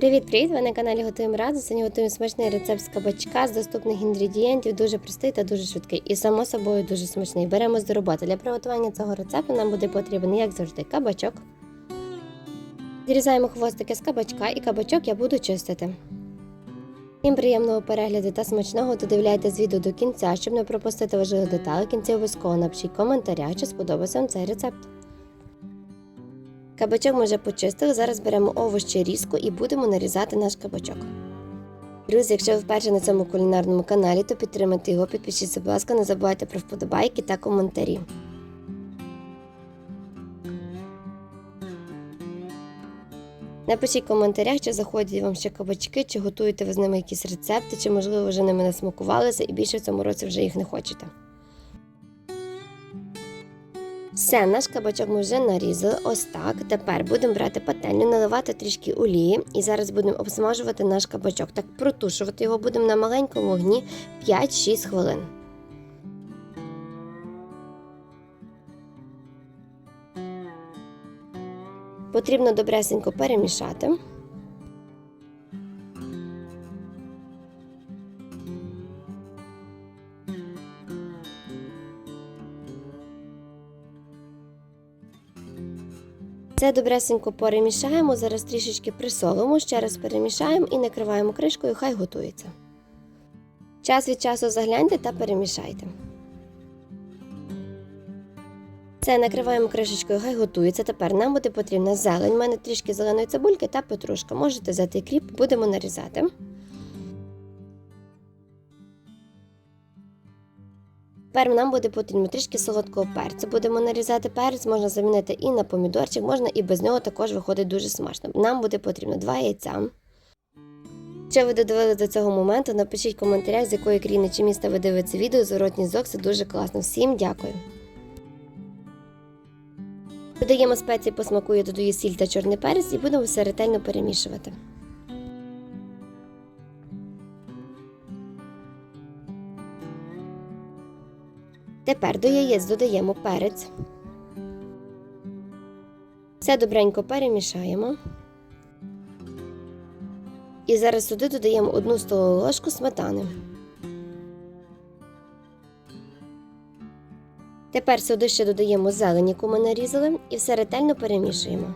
Привіт-привіт! Ви на каналі Готуємо разом. Сьогодні готуємо смачний рецепт з кабачка з доступних інгредієнтів, дуже простий та дуже швидкий. І само собою дуже смачний. Беремось до роботи. Для приготування цього рецепту нам буде потрібен, як завжди, кабачок. Зрізаємо хвостики з кабачка і кабачок я буду чистити. Всім приємного перегляду та смачного додивляйтесь відео до кінця, щоб не пропустити важливих деталей. В кінці обов'язково напишіть коментаря, чи сподобався вам цей рецепт. Кабачок ми вже почистили. Зараз беремо овощі різку і будемо нарізати наш кабачок. Друзі, якщо ви вперше на цьому кулінарному каналі, то підтримайте його, підпишіться, будь ласка, не забувайте про вподобайки та коментарі. Напишіть в коментарях, чи заходять вам ще кабачки, чи готуєте ви з ними якісь рецепти, чи, можливо, вже ними насмакувалися і більше в цьому році вже їх не хочете. Все, наш кабачок ми вже нарізали. Ось так. Тепер будемо брати пательню, наливати трішки олії і зараз будемо обсмажувати наш кабачок. Так протушувати його будемо на маленькому вогні 5-6 хвилин. Потрібно добресенько перемішати. Це добресенько перемішаємо, зараз трішечки присолимо, ще раз перемішаємо і накриваємо кришкою, хай готується. Час від часу загляньте та перемішайте. Це накриваємо кришечкою, хай готується. Тепер нам буде потрібна зелень. У мене трішки зеленої цибульки та петрушка. Можете взяти кріп, будемо нарізати. Тепер нам буде потрібно трішки солодкого перцю. Будемо нарізати перець, можна замінити і на помідорчик, можна і без нього також виходить дуже смачно. Нам буде потрібно 2 яйця. Якщо ви додивилися до цього моменту, напишіть в коментарях, з якої країни чи міста ви дивитеся відео. Зворотній зв'язок це дуже класно. Всім дякую. Додаємо спеції по смаку, я додаю сіль та чорний перець і будемо все ретельно перемішувати. Тепер до яєць додаємо перець. Все добренько перемішаємо. І зараз сюди додаємо одну столову ложку сметани. Тепер сюди ще додаємо зелень, яку ми нарізали, і все ретельно перемішуємо.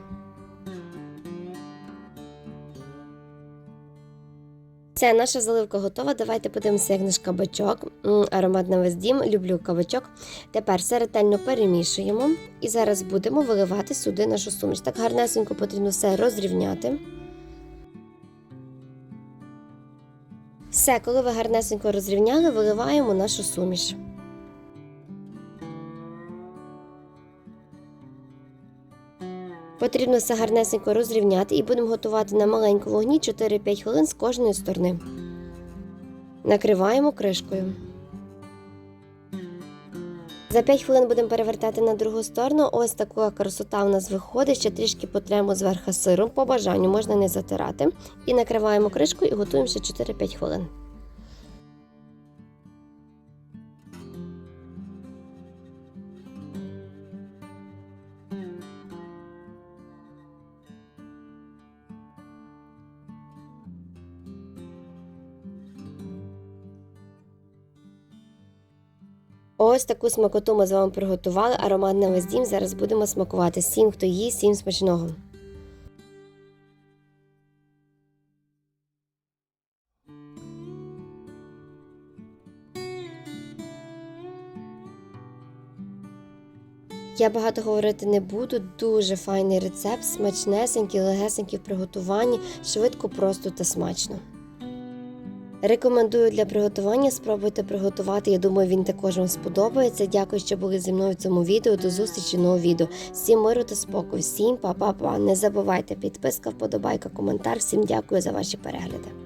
Все, наша заливка готова. Давайте подивимося, як наш кабачок. Аромат на весь дім. Люблю кабачок. Тепер все ретельно перемішуємо. І зараз будемо виливати сюди нашу суміш. Так гарнесенько потрібно все розрівняти. Все, коли ви гарнесенько розрівняли, виливаємо нашу суміш. Потрібно все гарнесенько розрівняти і будемо готувати на маленькому вогні 4-5 хвилин з кожної сторони. Накриваємо кришкою. За 5 хвилин будемо перевертати на другу сторону. Ось така красота у нас виходить. Ще трішки потремо зверху сиром. По бажанню можна не затирати. І накриваємо кришкою і готуємо ще 4-5 хвилин. Ось таку смакоту ми з вами приготували. Аромат на весь дім. Зараз будемо смакувати. Всім, хто їсть, всім смачного. Я багато говорити не буду. Дуже файний рецепт, смачнесенький, легесенький в приготуванні, швидко, просто та смачно. Рекомендую для приготування. Спробуйте приготувати. Я думаю, він також вам сподобається. Дякую, що були зі мною в цьому відео. До зустрічі нового відео. Всім миру та спокою, всім па-па-па. Не забувайте підписка, вподобайка, коментар. Всім дякую за ваші перегляди.